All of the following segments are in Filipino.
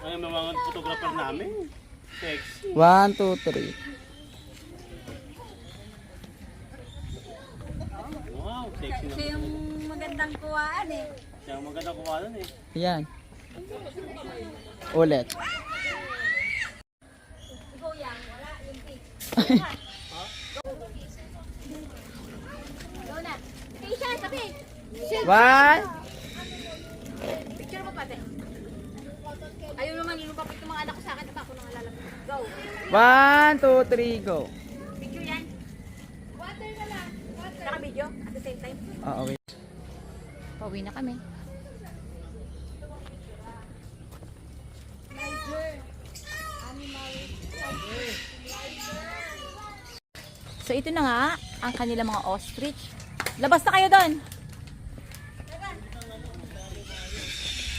Ay, may mga photographer namin. Sexy. One, two, three. Wow, sexy na. Siya yung magandang kuwaan eh. Siya ang maganda kuha nun eh. Yan. Ulit. Ikaw yan, wala yung tabi. One. Lumapit ng mga anak ko sa akin at ako nang alalapit. Go. One, two, three, go. Picture yan. Water na lang. Water. Naka-video at the same time. Ah, okay. Pauwi na kami. So ito na nga ang kanila mga ostrich. Labas na kayo doon.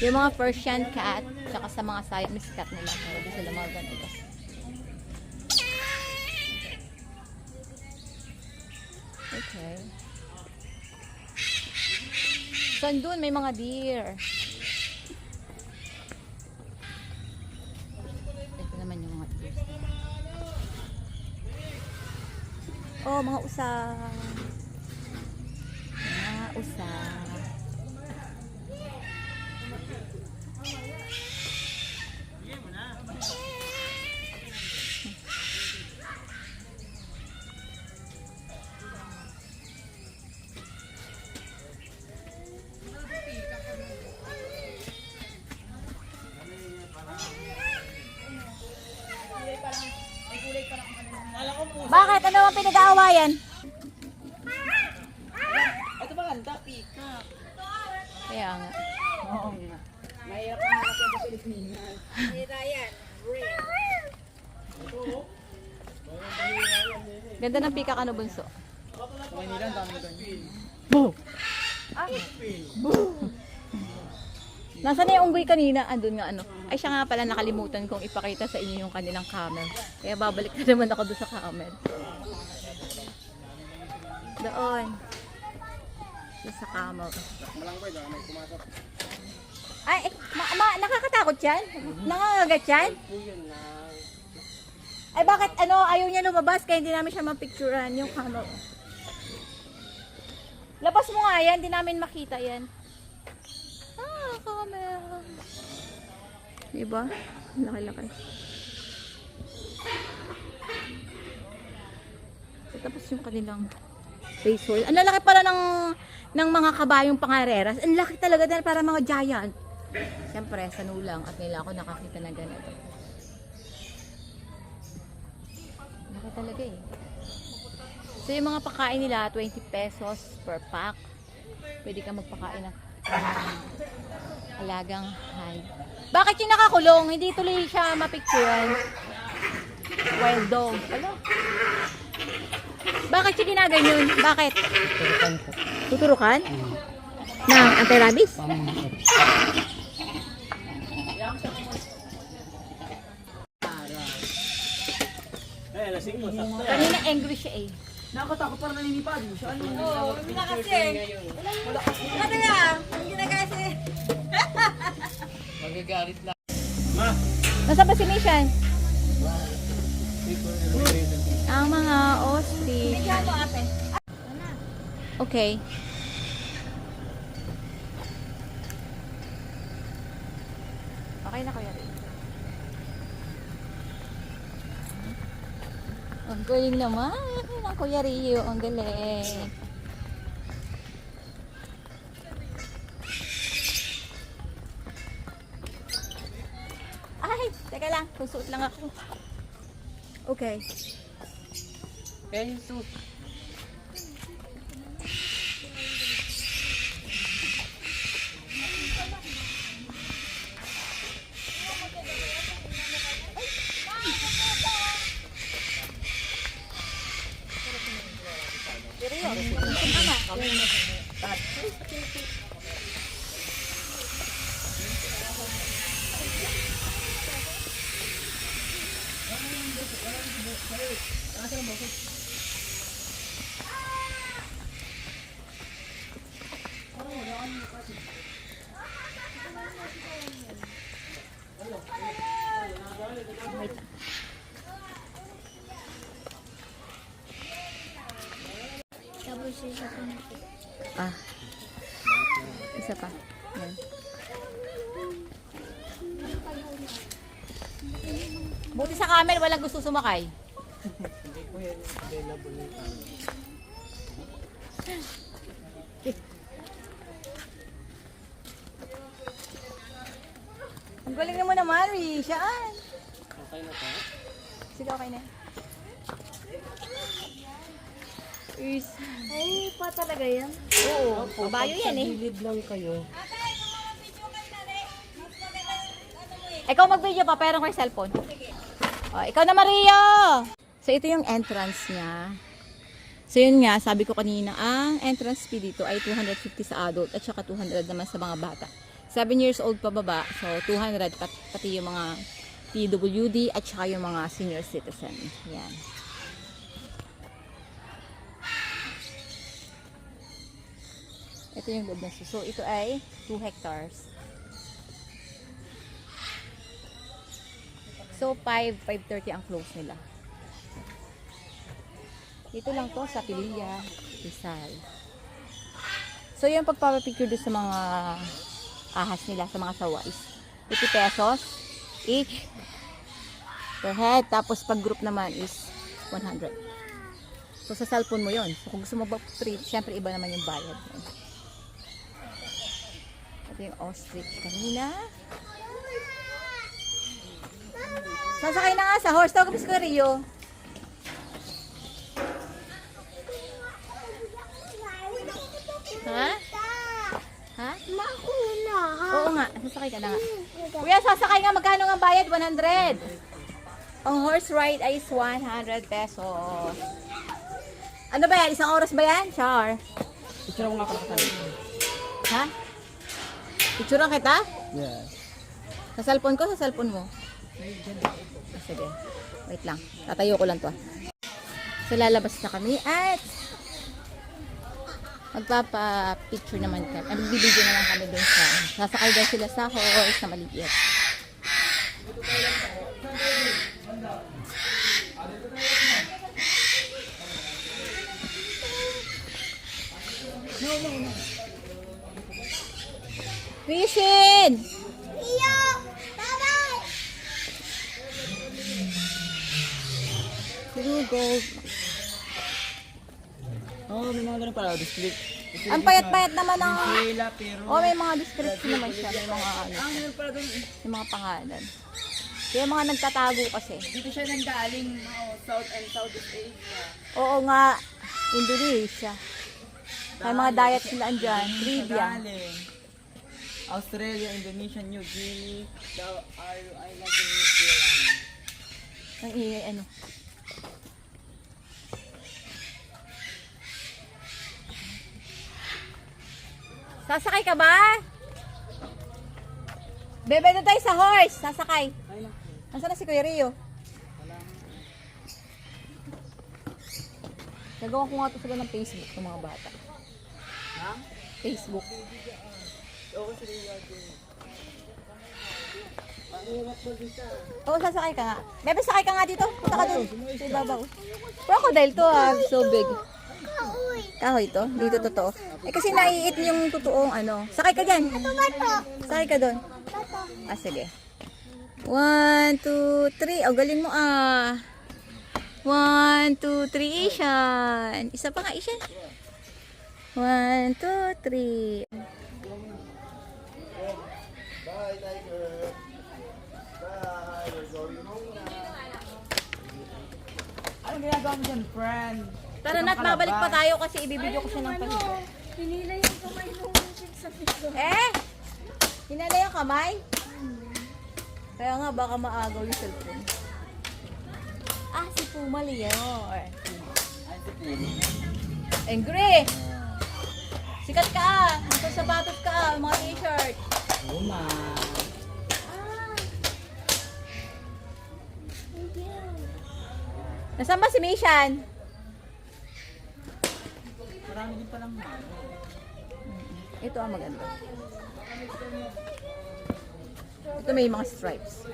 Yung mga Persian cat, tsaka sa mga Siamese cat nila. Din sila mga ganito. Okay. So, andun may mga deer. Ito naman yung mga deer. Oh, mga usa. Mga usa. Kaya nga. Oo nga. Mahirap na hanap yan sa Pilipinas. Ganda ng pika ka no, bunso. Manila, ang dami ganyan. Nasaan na yung unggoy kanina? Andun nga ano. Ay siya nga pala nakalimutan kong ipakita sa inyo yung kanilang camel. Kaya babalik na naman ako doon sa camel. Doon. Doon sa camel. Ay, eh, ma, ma, nakakatakot yan? Nangangagat yan? Ay bakit ano, ayaw niya lumabas kaya hindi namin siya mapicturean yung camel. Labas mo nga yan, hindi namin makita yan. Ah, camera. Diba? Laki-laki. Tapos yung kanilang racehorse. Ang lalaki pala ng, ng mga kabayong pangareras. Ang laki talaga dahil para mga giant. Siyempre, sa nulang at nila ako nakakita na ganito. Laki talaga eh. So yung mga pakain nila, 20 pesos per pack. Pwede ka magpakain ng alagang hide. Bakit yung nakakulong? Hindi tuloy siya mapicturean. Wild dog. Ano? Bakit yung ginaganyan? Bakit? Tuturukan? Ng anti-rabies? Eh, lasing mo. Sakto. Kanina angry siya eh. Nakakatakot parang naninipad. Siya ano? Oo, hindi na kasi. Ano na? Hindi na kasi. Magagalit lang. Ma, Nasa ba si Mission? Ang mga ostrich. Okay. Okay na kuya. Ang galing naman. Ang kuya Rio. Ang galing. Ay, teka lang. Susuot lang ako. Okay. Ayan. Walang gusto sumakay. Hindi ko yan available yung. Ang galing naman naman, Rishan. Okay na to? Sige, okay na. Is. Ay, pa talaga yan. Oo, kabayo yan eh. Gilid lang kayo. Ikaw mag-video pa, pero yung cellphone. Oh, ikaw na, Mario! So, ito yung entrance niya. So, yun nga, sabi ko kanina, ang entrance fee dito ay 250 sa adult at saka 200 naman sa mga bata. 7 years old pababa, so 200 pat, pati yung mga PWD at saka yung mga senior citizen. Yan. Ito yung loob zoo. So, ito ay 2 hectares. So, 5, 5.30 ang close nila. Dito lang to sa Pililla, Rizal. So, yung pagpapapicture doon sa mga ahas nila, sa mga sawa is 50 pesos each per head. Tapos, pag group naman is 100. So, sa cellphone mo yon So, kung gusto mo mag-print, syempre iba naman yung bayad. Ito yung ostrich kanina. Sasakay na nga sa horse. Tawag ko Rio. Ha? Ha? Makuna, ha? Oo nga. Sasakay ka na nga. Kuya, sasakay nga. Magkano nga bayad? 100. Ang horse ride ay is 100 pesos. Ano ba yan? Isang oras ba yan? Char. Picture mo nga pala sa Ha? Picture kita? Yes. Sa cellphone ko, sa cellphone mo? Sige. Wait lang. Tatayo ko lang to. ah. So, lalabas na kami at magpapa-picture naman kami. Ano, bibidyo naman kami dun sa sasakay daw sila sa horse na maliit. Fishing! Iyo! Bye-bye! Blue gold. Oo, oh, may District. Ang payat-payat naman ng... Sila, pero... Oh, may mga description naman siya. May mga ano. Ah, meron pala doon. May mga pangalan. Kaya mga nagtatago kasi. Dito siya nanggaling, oh, South and Southeast Asia. Oo nga, Indonesia. May mga diet sila andyan. Galing. Australia, Indonesia, New Guinea, the Isle- Island New Zealand. Ang ano. Sasakay ka ba? Bebe, doon tayo sa horse. Sasakay. Nasaan na si Kuya Rio? Nagawa ko nga to sila ng Facebook ng mga bata. Ha? Facebook. Oo. Oo, sasakay ka nga. Bebe, sakay ka nga dito. Punta ka doon. Sa ibabaw. Crocodile to ah. So big. Kahoy to? Dito totoo. Eh kasi naiit yung totoong ano. Sakay ka dyan. Sakay ka doon. Ah, sige. One, two, three. Oh, galing mo ah. One, two, three, Ishan. Isa pa nga, Ishan. One, two, three. Ano ginagawa mo dyan, friend? Tara na't babalik pa tayo kasi ibibidyo ko siya ng pahiga. Pinila yung kamay nung sa piso. Eh! Hinala yung kamay? Kaya nga baka maagaw yung cellphone. Ah, si Puma Leor. Ay, si Pili. Angry! Sikat ka ah! Nasa sapatos ka ah! Mga t-shirt. Uma. Thank you. Nasaan ba si Mishan? Marami din palang ano. Ito ang maganda. Ito may mga stripes.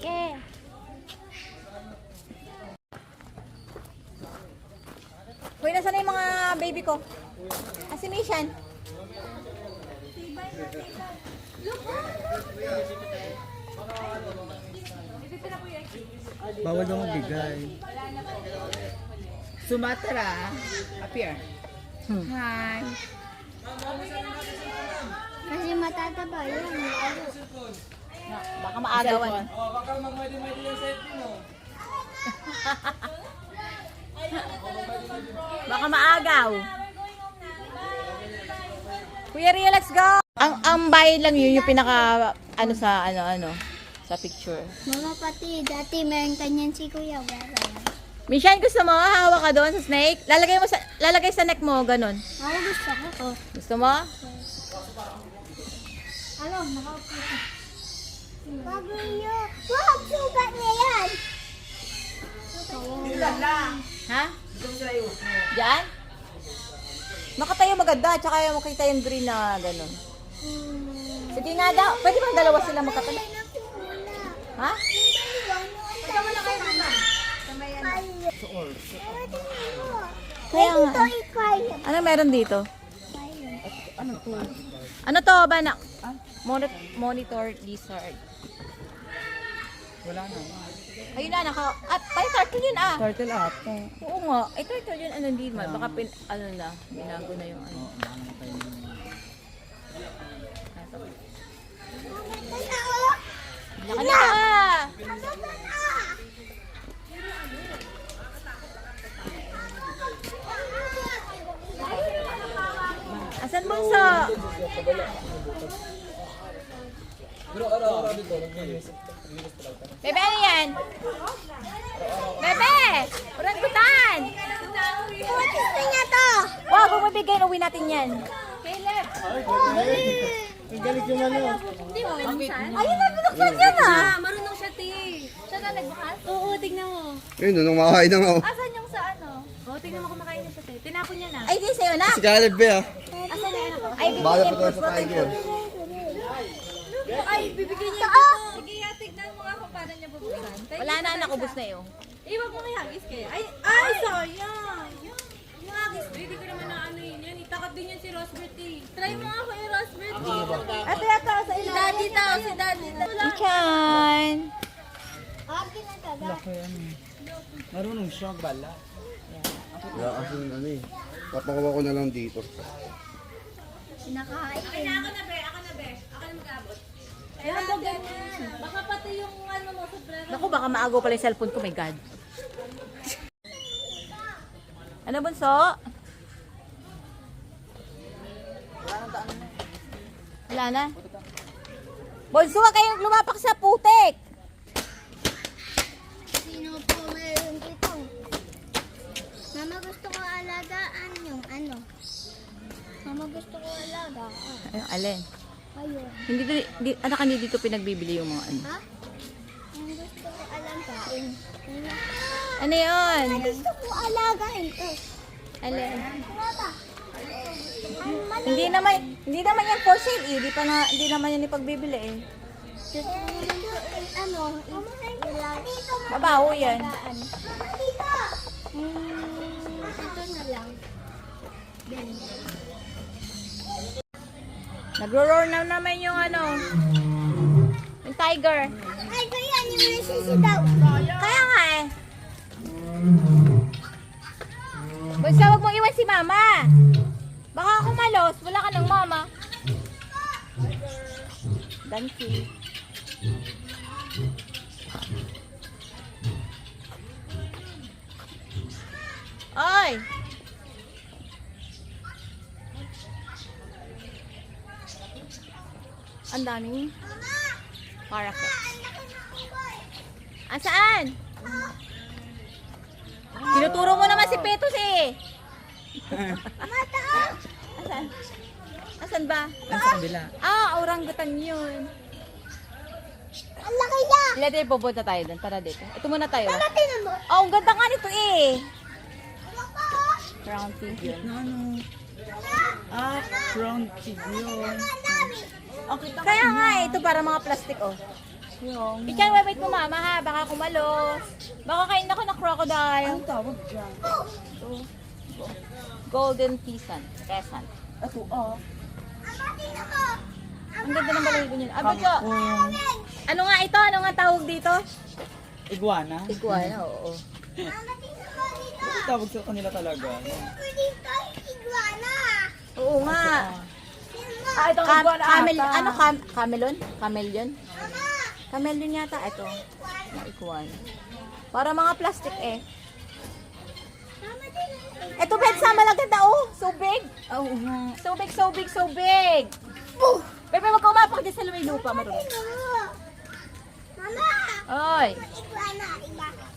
Okay. Kuya, nasa na yung mga baby ko? Asimation. Oh, look, look, look. Bawal daw magbigay. Sumatra. Appear. Hmm. Hi. Kasi matataba yun. Na, baka maagawan. baka maagaw. Kuya Ria, let's go! Ang, ang bayad lang yun, yung pinaka, ano sa, ano, ano, sa picture. Mama pati, dati meron kanyan si Kuya Wera. Mishan, gusto mo? Hawak ka doon sa snake? Lalagay mo sa, lalagay sa neck mo, ganun. Ako gusto ko. Gusto mo? Ano, nakaupo ka. Bago niyo. Wag, sugat niya yan. Ha? Diyan? Nakatayo maganda, tsaka makita yung green na gano'n. Sige nga daw, pwede bang dalawa sila magkatabi? Ha? Kaya nga. Ano meron dito? Ano to? Ano to ba na? Monitor, monitor lizard. Wala na. Ayun na, naka... At, ay, turtle yun ah. Turtle ata. Oo nga. Ay, turtle yun. Ano, hindi man. Baka pin, ano na, binago na yung ano. Laki na! Asan bunso? Bebe, ano yan? Bebe! Orangutan! Gusto niya to. Wow, bumibigay, uwi natin yan. Ang galing yung ano. Ayun na, binuksan niya na. Marunong siya, ti. Siya na nagbukas? Oo, tignan mo. Ayun, nung makakain na nga ako. Asan yung sa ano? Oo, tignan mo kumakain niya siya, ti. Tinapon niya na. Ay, di sa'yo na. Si Caleb ba ah? Asan yung ano ko? Ay, Bala bibigyan pa tayo sa tiger. Ay, bibigyan niya ito. Sige, ya, tignan mo nga kung paano niya bubuksan. Wala na, nakubos na yun. Iwag mo kay Hagis kaya. Ay, ay, sayang. Yung, Hagis, hindi ko naman na ano yun yan. Itakot din yan si Rosbert eh. Try mo kung yung Rosbert eh. Ate, ate, sa Si Daddy daw, si Daddy daw. Chan. Ate na. Laki ano. Marunong siya bala. Wala kasi ano eh. Papakuha ko na lang dito. Sinakain. Ako na be, ako na be. Ako na mag-abot. Ayun, ganyan. Baka pati yung ano mo, sobrero. Naku, baka maagaw pala yung cellphone ko, my God. Ano, bunso? Wala na. Bunso, huwag kayong lumapak sa putik. Sino po meron dito? Mama gusto ko alagaan yung ano. Mama gusto ko alagaan. Ayun, alin. Ayun. Hindi, di, di, anak, hindi dito pinagbibili yung mga ano. Ha? Ang gusto ko alagaan. Ano yun? Gusto ko alagaan to. Alin? Ang. Hindi naman, hindi naman yan for sale eh. Hindi, pa na, hindi naman yan ipagbibili eh. Ano. Mabaho yan. Ito na lang. Nagro-roar na naman yung ano, yung tiger. Ay, kaya yung nasisidaw. Kaya nga eh. Basta wag mong iwan si mama. Baka ako malos, wala ka ng mama. Dancy. Oy! Ang daming parakeet. Asaan? Tinuturo mo naman si Petos eh. Asan? Asan ba? Ang sa kabila. Ah, orangutan yun. Ang laki niya. Ilan tayo pupunta tayo doon? Tara dito. Ito muna tayo. Mama, tinan mo. Oh, ang ganda nga nito eh. Round pig yun. Na ano? Ah, front pig yun. Okay, tama. Kaya nga eh, ito para mga plastic oh. Yung... Ikaw, wait mo mama ha, baka kumalos. Baka kain ako ng crocodile. Ang tawag dyan. Oh. Golden Peasant. Peasant. Ito, ah. Ang ganda ng balahibo niya. Ko, Kung ano nga ito? Ano nga tawag dito? iguana. Iguana, oo. Ito tawag sa kanila talaga. Oo nga. Ah, ito Cam camel, ano, cam camelon? Camelion? Camelion yata, ito. Na iguana. Para mga plastic eh. Ito, Ben, sama lang ganda, oh. So big. Oo nga. So big, so big, so big. Pepe, wag ka umapak dyan sa lumay lupa, marunong. Mama! Oy,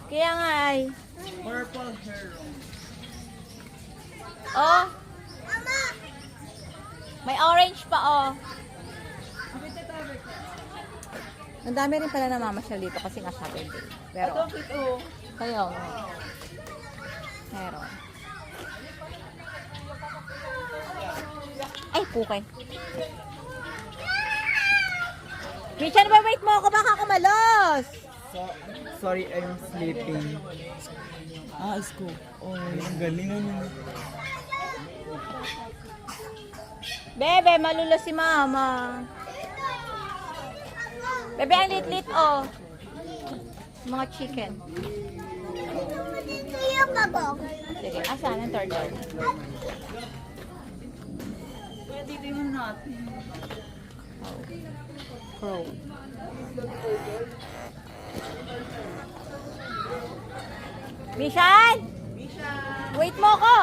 kaya nga ay. Purple heron. Oh, Mama! may orange pa, oh. Ang dami rin pala namamasyal dito kasi nga Saturday. Pero, Ito, ito. kayo, meron. Ay, pukay. Richard, ba wait mo ako baka kumalos. So, sorry, I'm sleeping. Ah, isko. Oh, ang galing ano. Bebe, malulos si mama. Bebe, ang lit-lit, oh. Mga chicken. Yung kabog. Sige, asan ang turtle? Pwede tingnan natin. Crow. Mishan! Wait mo ko!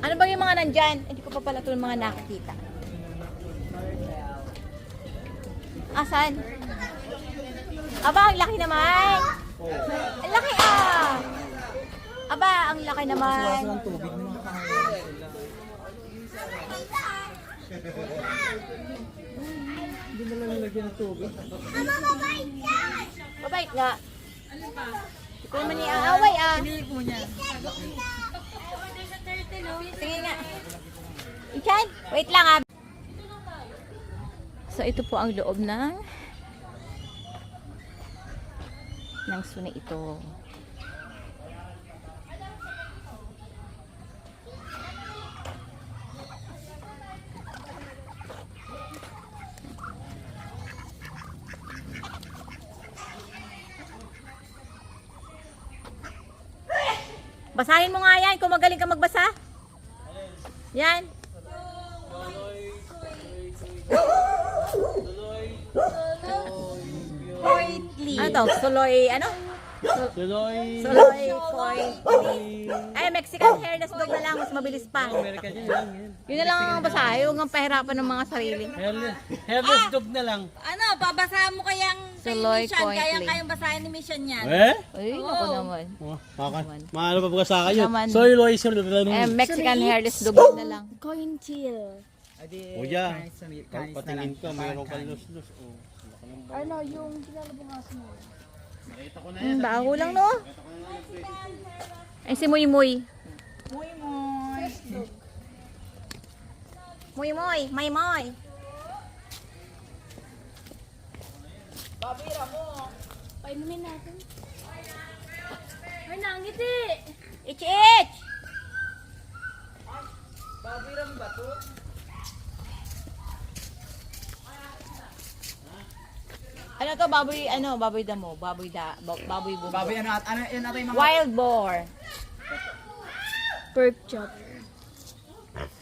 Ano ba yung mga nandyan? Hindi ko pa pala ito mga nakikita. Asan? Aba, ang laki naman! Ang laki ah! Aba, ang laki naman! Hindi na lang nilagyan ng tubig. Mama, mabait yan! Mabait nga. Hindi ko naman iaaway ah. Pinilig mo niya. Sige nga. Ichan, wait lang ah. So ito po ang loob ng ng suni ito. Basahin mo nga yan kung magaling ka magbasa. Yan. Ano to? Suloy, ano? Tuloy. Suloy point. Ay, Mexican hairless dog na lang. Mas mabilis pa. American yun lang yan. Yun na lang ang basahin. Huwag kang pahirapan ng mga sarili. Hairless, hairless dog na lang. Ano, babasahan mo kayang kay Suloy Mission, kaya Lane. kayang basahin ni Mission yan. Eh? Ay, naku naman. Oh, maano pa ba sa akin yun? Naman. Soy loy. Eh, Mexican hairless dog na lang. Coin chill. Adi, Kuya, kanis na- kanis na lang. patingin ka, mayroon kang lus-lus. Oh. Ano, yung kinalabungas mo. Hmm, bago lang no? Ay, si Muy Muy. Muy, muy. Muy Muy, May Muy. Babira mo. Painumin natin. Ay, nangiti! Ich, ich! Babirang ba to? Ano to, baboy, ano, baboy damo, baboy da, ba- baboy bumbo. Baboy, ano, at- ano, yun natin yung mga... Wild boar. Pork chop.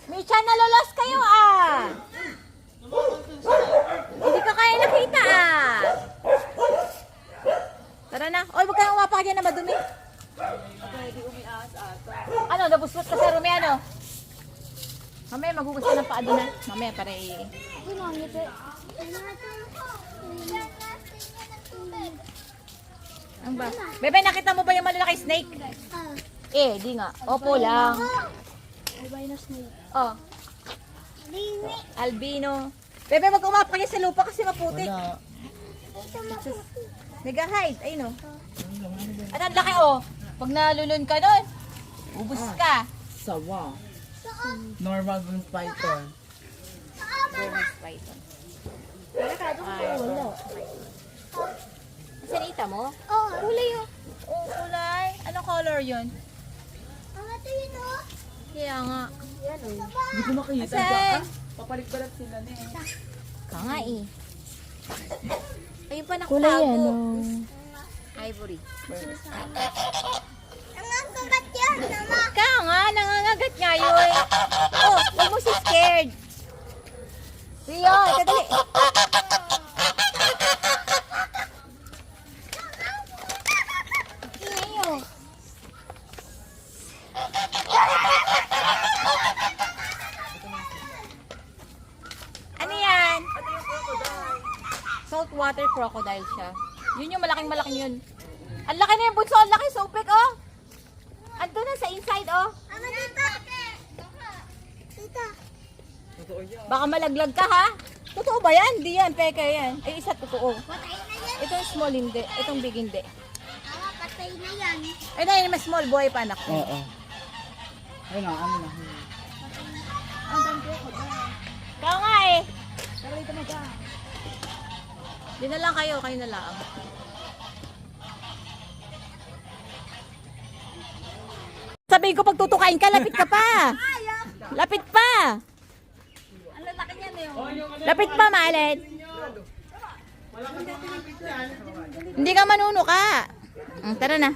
Michan, nalolos kayo ah! Hindi ka kaya nakita ah! Tara na. Oy, huwag ka nang umapak dyan na madumi. Ano, nabusbos ka sa rumi, ano? Mamaya, maghugas ka ng paa doon na. Mamaya, para i... Ako nangiti. Ang ba? Bebe, nakita mo ba yung malalaki snake? Ah, Eh, di nga. Opo lang. albino snake. Oh, albino. Bebe, wag umapak yan sa lupa kasi maputik. Wala. Nag-hide. Ayun oh. Ano, ang laki oh. Pag nalulun ka doon, ubus ka. Sawa. Normal yung python. Burmese python. Ay, Wala. Saan ito? mo? Oo. Kulay yun. Oh, kulay. Anong color yun? Ang ito yun oh. Kaya nga. Hindi ko makita. Asan? Papalit-balat sila na eh. Ka nga eh. Ayun pa nakatago. Kulay yan, oh. Ivory. Ang kagat yan, mama. Kaya nga, nangangagat nga yun. Oh, huwag mo si scared. Rio, kadali. Ngayon. Ano yan? Saltwater crocodile siya. Yun yung malaking malaking yun. Ang laki na yung bunso, ang laki, sopik, oh. Ando na sa inside, oh. Ano. Totoo yan. Baka malaglag ka, ha? Totoo ba yan? Hindi yan, peke yan. Ay, isa totoo. Patay na yan. Itong small hindi, itong big hindi. Tama, patay na yan. Ay, dahil mas small, buhay pa anak. Oo. Ayun na, ano na. Kaya nga eh. Di na lang kayo, kayo na lang. Sabihin ko pag tutukain ka, lapit ka pa. Lapit pa. Ang lalaki niya na yun. Lapit pa, Maled. Hindi ka manuno ka. Mm, Tara na.